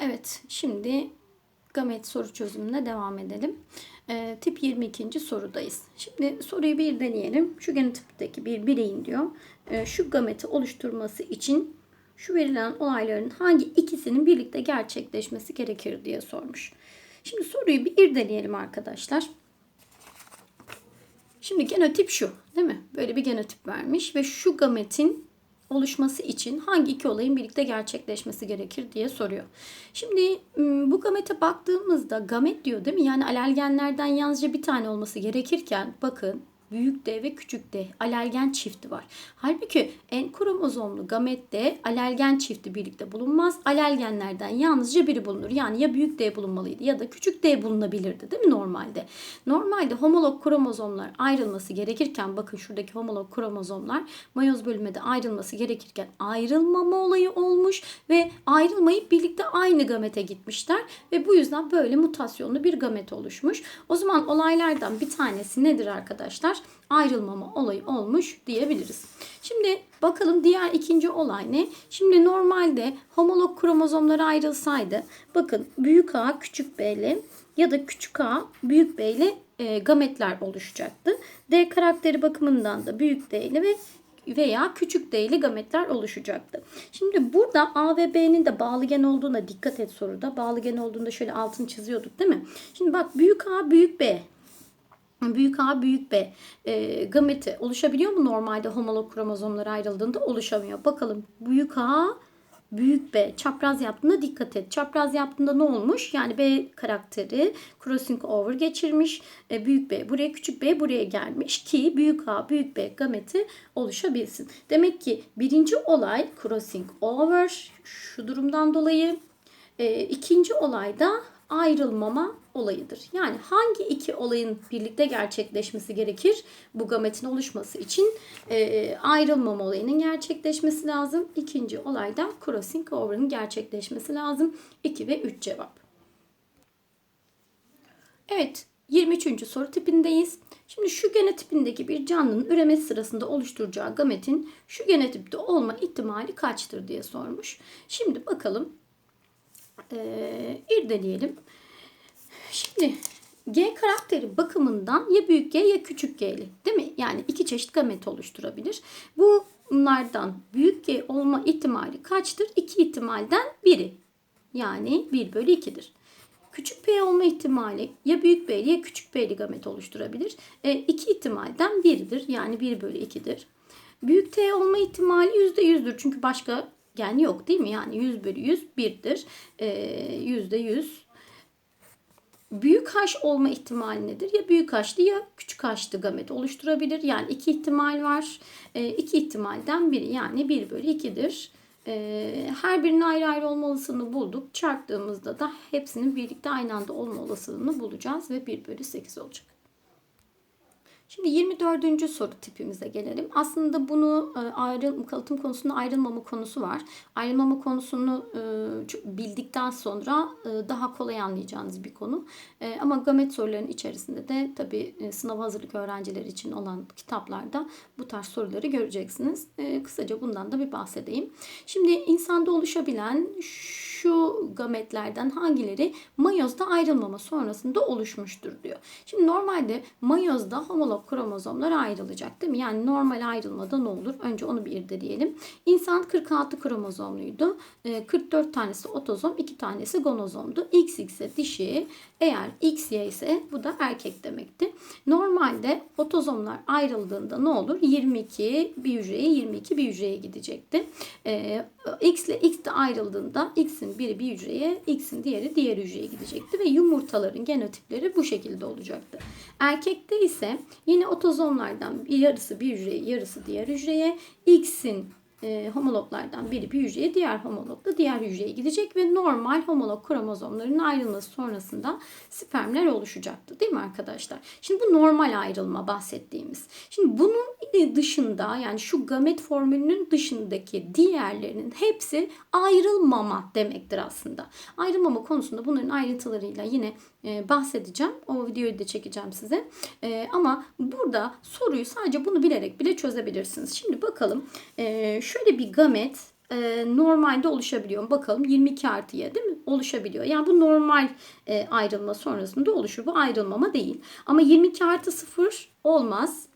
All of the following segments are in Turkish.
Evet, şimdi gamet soru çözümüne devam edelim. Ee, tip 22. sorudayız. Şimdi soruyu bir deneyelim. Şu genotipteki bir bireyin diyor. e, şu gameti oluşturması için şu verilen olayların hangi ikisinin birlikte gerçekleşmesi gerekir diye sormuş. Şimdi soruyu bir irdeleyelim arkadaşlar. Şimdi genotip şu değil mi? Böyle bir genotip vermiş ve şu gametin oluşması için hangi iki olayın birlikte gerçekleşmesi gerekir diye soruyor. Şimdi m, bu gamete baktığımızda gamet diyor değil mi? Yani alelgenlerden yalnızca bir tane olması gerekirken bakın büyük D ve küçük D alelgen çifti var. Halbuki en kromozomlu gamette alelgen çifti birlikte bulunmaz. Alelgenlerden yalnızca biri bulunur. Yani ya büyük D bulunmalıydı ya da küçük D bulunabilirdi değil mi normalde? Normalde homolog kromozomlar ayrılması gerekirken bakın şuradaki homolog kromozomlar mayoz bölümünde ayrılması gerekirken ayrılmama olayı olmuş ve ayrılmayıp birlikte aynı gamete gitmişler ve bu yüzden böyle mutasyonlu bir gamet oluşmuş. O zaman olaylardan bir tanesi nedir arkadaşlar? Ayrılmama olayı olmuş diyebiliriz. Şimdi bakalım diğer ikinci olay ne? Şimdi normalde homolog kromozomlar ayrılsaydı bakın büyük A küçük B ile ya da küçük A büyük B ile e, gametler oluşacaktı. D karakteri bakımından da büyük D ile ve veya küçük D ile gametler oluşacaktı. Şimdi burada A ve B'nin de bağlı gen olduğuna dikkat et soruda. Bağlı gen olduğunda şöyle altını çiziyorduk değil mi? Şimdi bak büyük A büyük B Büyük A, büyük B e, gameti oluşabiliyor mu normalde homolog kromozomlar ayrıldığında? Oluşamıyor. Bakalım büyük A, büyük B çapraz yaptığında dikkat et. Çapraz yaptığında ne olmuş? Yani B karakteri crossing over geçirmiş. E, büyük B buraya küçük B buraya gelmiş ki büyük A, büyük B gameti oluşabilsin. Demek ki birinci olay crossing over şu durumdan dolayı. E, ikinci olay da ayrılmama olayıdır. Yani hangi iki olayın birlikte gerçekleşmesi gerekir bu gametin oluşması için e, ayrılmama olayının gerçekleşmesi lazım. İkinci olayda crossing over'ın gerçekleşmesi lazım. 2 ve 3 cevap. Evet 23. soru tipindeyiz. Şimdi şu genotipindeki bir canlının üremesi sırasında oluşturacağı gametin şu genotipte olma ihtimali kaçtır diye sormuş. Şimdi bakalım e, irdeleyelim. Şimdi G karakteri bakımından ya büyük G ya küçük G'li değil mi? Yani iki çeşit gamet oluşturabilir. Bunlardan büyük G olma ihtimali kaçtır? İki ihtimalden biri. Yani 1 bölü 2'dir. Küçük P olma ihtimali ya büyük B'li ya küçük B'li gamet oluşturabilir. E, iki ihtimalden biridir. Yani 1 bölü 2'dir. Büyük T olma ihtimali %100'dür. Çünkü başka gen yok değil mi? Yani 100 bölü 100 1'dir. E, %100 büyük H olma ihtimali nedir? Ya büyük H'lı ya küçük H'lı gamet oluşturabilir. Yani iki ihtimal var. E, iki ihtimalden biri yani 1 bölü 2'dir. E, her birinin ayrı ayrı olma olasılığını bulduk. Çarptığımızda da hepsinin birlikte aynı anda olma olasılığını bulacağız ve 1 bölü 8 olacak. Şimdi 24. soru tipimize gelelim. Aslında bunu e, ayrı, kalıtım konusunda ayrılmama konusu var. Ayrılmama konusunu e, bildikten sonra e, daha kolay anlayacağınız bir konu. Ama gamet sorularının içerisinde de tabii sınav hazırlık öğrencileri için olan kitaplarda bu tarz soruları göreceksiniz. Kısaca bundan da bir bahsedeyim. Şimdi insanda oluşabilen şu gametlerden hangileri mayozda ayrılmama sonrasında oluşmuştur diyor. Şimdi normalde mayozda homolog kromozomlar ayrılacak değil mi? Yani normal ayrılmada ne olur? Önce onu bir irdeleyelim. İnsan 46 kromozomluydu. 44 tanesi otozom, 2 tanesi gonozomdu. XX'e dişi, eğer XY ise bu da erkek demekti. Normalde otozomlar ayrıldığında ne olur? 22 bir hücreye 22 bir hücreye gidecekti. X ile X de ayrıldığında X'in biri bir hücreye, X'in diğeri diğer hücreye gidecekti ve yumurtaların genotipleri bu şekilde olacaktı. Erkekte ise yine otozomlardan yarısı bir hücreye, yarısı diğer hücreye, X'in e, homologlardan biri bir hücreye, diğer homolog da diğer hücreye gidecek ve normal homolog kromozomların ayrılması sonrasında spermler oluşacaktı değil mi arkadaşlar? Şimdi bu normal ayrılma bahsettiğimiz. Şimdi bunun dışında yani şu gamet formülünün dışındaki diğerlerinin hepsi ayrılmama demektir aslında. Ayrılmama konusunda bunların ayrıntılarıyla yine bahsedeceğim. O videoyu da çekeceğim size. E, ama burada soruyu sadece bunu bilerek bile çözebilirsiniz. Şimdi bakalım e, şöyle bir gamet e, normalde oluşabiliyor. Bakalım 22 artı y değil mi? Oluşabiliyor. Yani bu normal e, ayrılma sonrasında oluşur. Bu ayrılmama değil. Ama 22 artı 0 olmaz.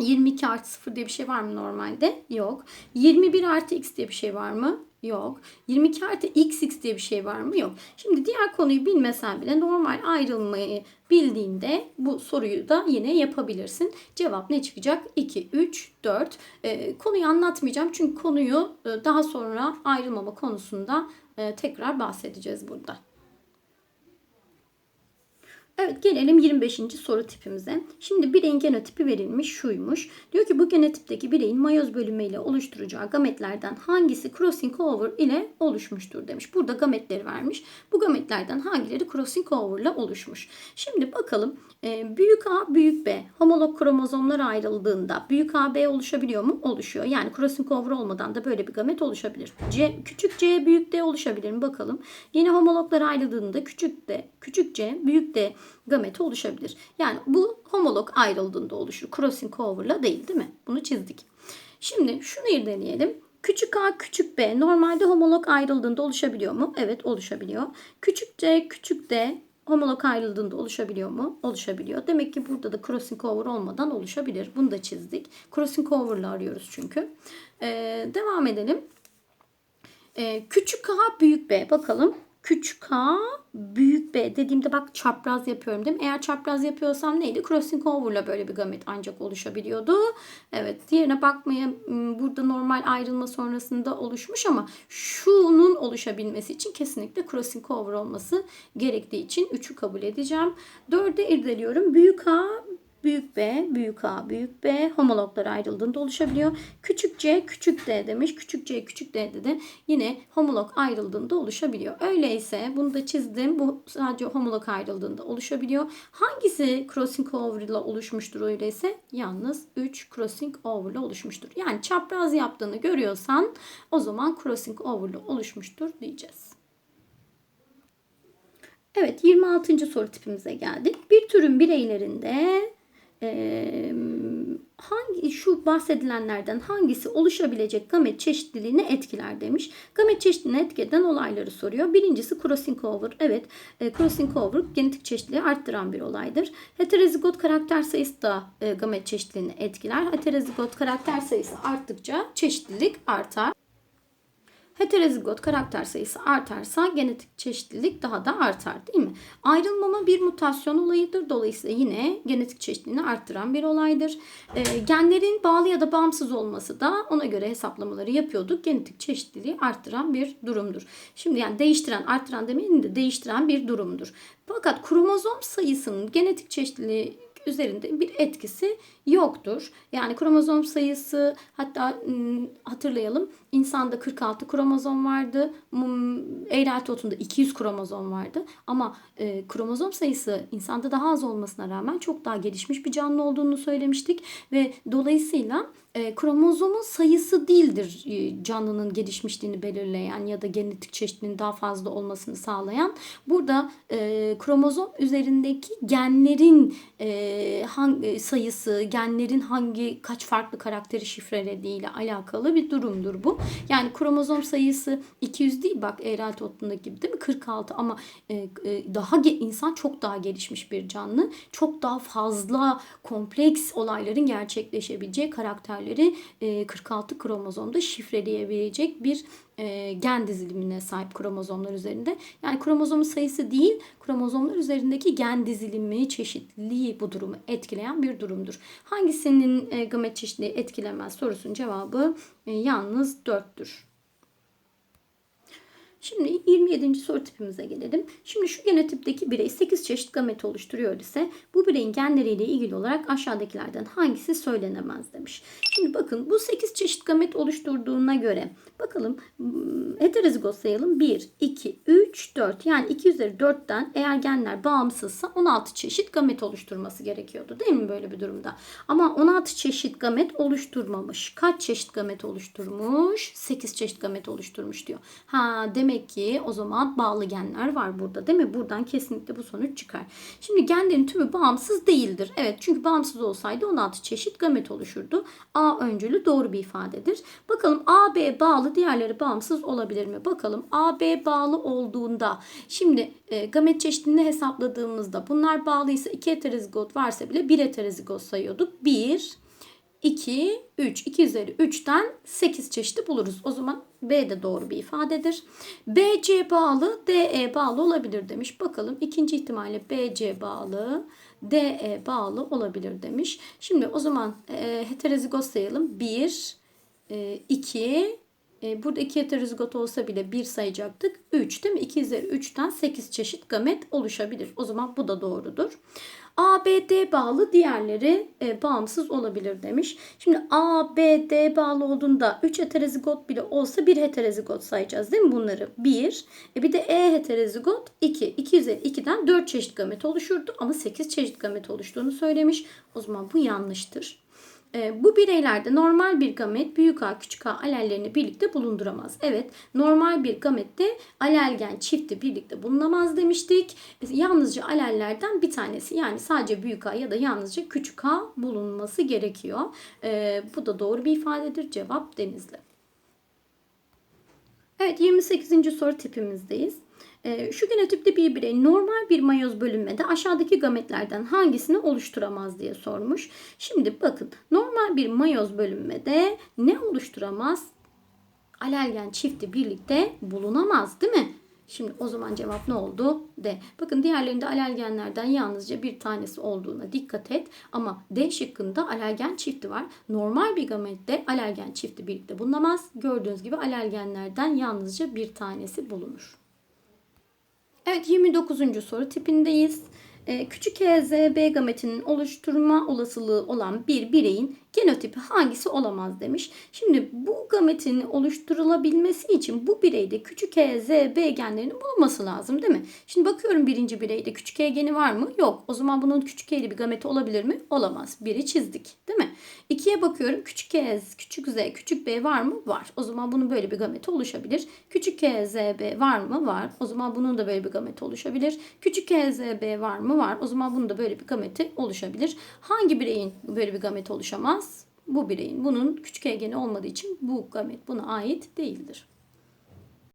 22 artı 0 diye bir şey var mı normalde? Yok. 21 artı x diye bir şey var mı? Yok. 22 artı xx diye bir şey var mı? Yok. Şimdi diğer konuyu bilmesen bile normal ayrılmayı bildiğinde bu soruyu da yine yapabilirsin. Cevap ne çıkacak? 2, 3, 4. Ee, konuyu anlatmayacağım çünkü konuyu e, daha sonra ayrılmama konusunda e, tekrar bahsedeceğiz burada. Evet gelelim 25. soru tipimize. Şimdi bireyin genotipi verilmiş şuymuş. Diyor ki bu genotipteki bireyin mayoz bölümüyle oluşturacağı gametlerden hangisi crossing over ile oluşmuştur demiş. Burada gametleri vermiş. Bu gametlerden hangileri crossing over ile oluşmuş. Şimdi bakalım e, büyük A büyük B homolog kromozomlar ayrıldığında büyük A B oluşabiliyor mu? Oluşuyor. Yani crossing over olmadan da böyle bir gamet oluşabilir. C küçük C büyük D oluşabilir mi? Bakalım. Yine homologlar ayrıldığında küçük D küçük C büyük D gameti oluşabilir. Yani bu homolog ayrıldığında oluşur. Crossing over'la değil değil mi? Bunu çizdik. Şimdi şunu irdeleyelim. Küçük a küçük b normalde homolog ayrıldığında oluşabiliyor mu? Evet oluşabiliyor. Küçük c küçük d homolog ayrıldığında oluşabiliyor mu? Oluşabiliyor. Demek ki burada da crossing over olmadan oluşabilir. Bunu da çizdik. Crossing over'la arıyoruz çünkü. Ee, devam edelim. Ee, küçük a büyük b bakalım. Küçük a büyük B dediğimde bak çapraz yapıyorum değil mi? Eğer çapraz yapıyorsam neydi? Crossing over'la böyle bir gamet ancak oluşabiliyordu. Evet diğerine bakmaya burada normal ayrılma sonrasında oluşmuş ama şunun oluşabilmesi için kesinlikle crossing over olması gerektiği için 3'ü kabul edeceğim. 4'e irdeliyorum. Büyük A Büyük B, büyük A, büyük B homologlar ayrıldığında oluşabiliyor. Küçük C, küçük D demiş. Küçük C, küçük D'de de yine homolog ayrıldığında oluşabiliyor. Öyleyse bunu da çizdim. Bu sadece homolog ayrıldığında oluşabiliyor. Hangisi crossing over ile oluşmuştur öyleyse? Yalnız 3 crossing over ile oluşmuştur. Yani çapraz yaptığını görüyorsan o zaman crossing over ile oluşmuştur diyeceğiz. Evet 26. soru tipimize geldik. Bir türün bireylerinde e, hangi şu bahsedilenlerden hangisi oluşabilecek gamet çeşitliliğini etkiler demiş. Gamet çeşitliliğini etkileyen olayları soruyor. Birincisi crossing over. Evet e, crossing over genetik çeşitliliği arttıran bir olaydır. Heterozigot karakter sayısı da e, gamet çeşitliliğini etkiler. Heterozigot karakter sayısı arttıkça çeşitlilik artar. Heterozigot karakter sayısı artarsa genetik çeşitlilik daha da artar değil mi? Ayrılmama bir mutasyon olayıdır. Dolayısıyla yine genetik çeşitliliğini arttıran bir olaydır. E, genlerin bağlı ya da bağımsız olması da ona göre hesaplamaları yapıyorduk. Genetik çeşitliliği arttıran bir durumdur. Şimdi yani değiştiren, arttıran demeyin de değiştiren bir durumdur. Fakat kromozom sayısının genetik çeşitliliği üzerinde bir etkisi yoktur. Yani kromozom sayısı hatta hatırlayalım insanda 46 kromozom vardı. Eğrel totunda 200 kromozom vardı. Ama e, kromozom sayısı insanda daha az olmasına rağmen çok daha gelişmiş bir canlı olduğunu söylemiştik. Ve dolayısıyla e, kromozomun sayısı değildir e, canlının gelişmişliğini belirleyen ya da genetik çeşitliliğinin daha fazla olmasını sağlayan. Burada e, kromozom üzerindeki genlerin e, hangi sayısı, genlerin hangi kaç farklı karakteri şifrelediği ile alakalı bir durumdur bu. Yani kromozom sayısı 200 değil bak Eğrel toplumdaki gibi değil mi? 46 ama e, e, daha insan çok daha gelişmiş bir canlı. Çok daha fazla kompleks olayların gerçekleşebileceği karakterleri e, 46 kromozomda şifreleyebilecek bir e, gen dizilimine sahip kromozomlar üzerinde. Yani kromozomun sayısı değil, kromozomlar üzerindeki gen dizilimi, çeşitliliği bu durumu etkileyen bir durumdur. Hangisinin e, gamet çeşitliliği etkilemez sorusunun cevabı e, yalnız 4'tür. Şimdi 27. soru tipimize gelelim. Şimdi şu genotipteki birey 8 çeşit gamet oluşturuyor ise bu bireyin genleriyle ilgili olarak aşağıdakilerden hangisi söylenemez demiş. Şimdi bakın bu 8 çeşit gamet oluşturduğuna göre bakalım heterozigot sayalım 1, 2, 3, 3, 4 yani 2 üzeri 4'ten eğer genler bağımsızsa 16 çeşit gamet oluşturması gerekiyordu değil mi böyle bir durumda? Ama 16 çeşit gamet oluşturmamış. Kaç çeşit gamet oluşturmuş? 8 çeşit gamet oluşturmuş diyor. Ha demek ki o zaman bağlı genler var burada değil mi? Buradan kesinlikle bu sonuç çıkar. Şimdi genlerin tümü bağımsız değildir. Evet çünkü bağımsız olsaydı 16 çeşit gamet oluşurdu. A öncülü doğru bir ifadedir. Bakalım A, B bağlı diğerleri bağımsız olabilir mi? Bakalım A, B bağlı olduğunda şimdi e, gamet çeşidini hesapladığımızda bunlar bağlıysa 2 heterozigot varsa bile 1 heterozigot sayıyorduk. 1, 2, 3. 2 üzeri 3'ten 8 çeşidi buluruz. O zaman B de doğru bir ifadedir. BC bağlı, DE bağlı olabilir demiş. Bakalım ikinci ihtimalle BC bağlı, DE bağlı olabilir demiş. Şimdi o zaman e, heterozigot sayalım. 1, 2, e, burada 2 heterozigot olsa bile 1 sayacaktık. 3 değil mi? 2 üzeri 3'ten 8 çeşit gamet oluşabilir. O zaman bu da doğrudur. ABD bağlı diğerleri e, bağımsız olabilir demiş. Şimdi ABD bağlı olduğunda 3 heterozigot bile olsa bir heterozigot sayacağız değil mi bunları? 1. E bir de E heterozigot 2. 2 üzeri 2'den 4 çeşit gamet oluşurdu ama 8 çeşit gamet oluştuğunu söylemiş. O zaman bu yanlıştır. E, bu bireylerde normal bir gamet büyük A küçük A alellerini birlikte bulunduramaz. Evet normal bir gamette alelgen çifti birlikte bulunamaz demiştik. Yalnızca alellerden bir tanesi yani sadece büyük A ya da yalnızca küçük A bulunması gerekiyor. E, bu da doğru bir ifadedir. Cevap Denizli. Evet 28. soru tipimizdeyiz. Ee, şu genotipte bir birey normal bir mayoz bölünmede aşağıdaki gametlerden hangisini oluşturamaz diye sormuş. Şimdi bakın normal bir mayoz bölünmede ne oluşturamaz? Alelgen çifti birlikte bulunamaz değil mi? Şimdi o zaman cevap ne oldu? D. Bakın diğerlerinde alelgenlerden yalnızca bir tanesi olduğuna dikkat et. Ama D şıkkında alelgen çifti var. Normal bir gamette alelgen çifti birlikte bulunamaz. Gördüğünüz gibi alelgenlerden yalnızca bir tanesi bulunur. Evet 29. soru tipindeyiz. Ee, küçük HZB gametinin oluşturma olasılığı olan bir bireyin genotipi hangisi olamaz demiş. Şimdi bu gametin oluşturulabilmesi için bu bireyde küçük H, Z, B genlerinin bulunması lazım değil mi? Şimdi bakıyorum birinci bireyde küçük H geni var mı? Yok. O zaman bunun küçük H'li bir gameti olabilir mi? Olamaz. Biri çizdik değil mi? İkiye bakıyorum küçük H, küçük Z, küçük B var mı? Var. O zaman bunun böyle bir gameti oluşabilir. Küçük B var mı? Var. O zaman bunun da böyle bir gameti oluşabilir. Küçük B var mı? Var. O zaman bunun da böyle bir gameti oluşabilir. Hangi bireyin böyle bir gameti oluşamaz? bu bireyin. Bunun küçük egeni olmadığı için bu gamet buna ait değildir.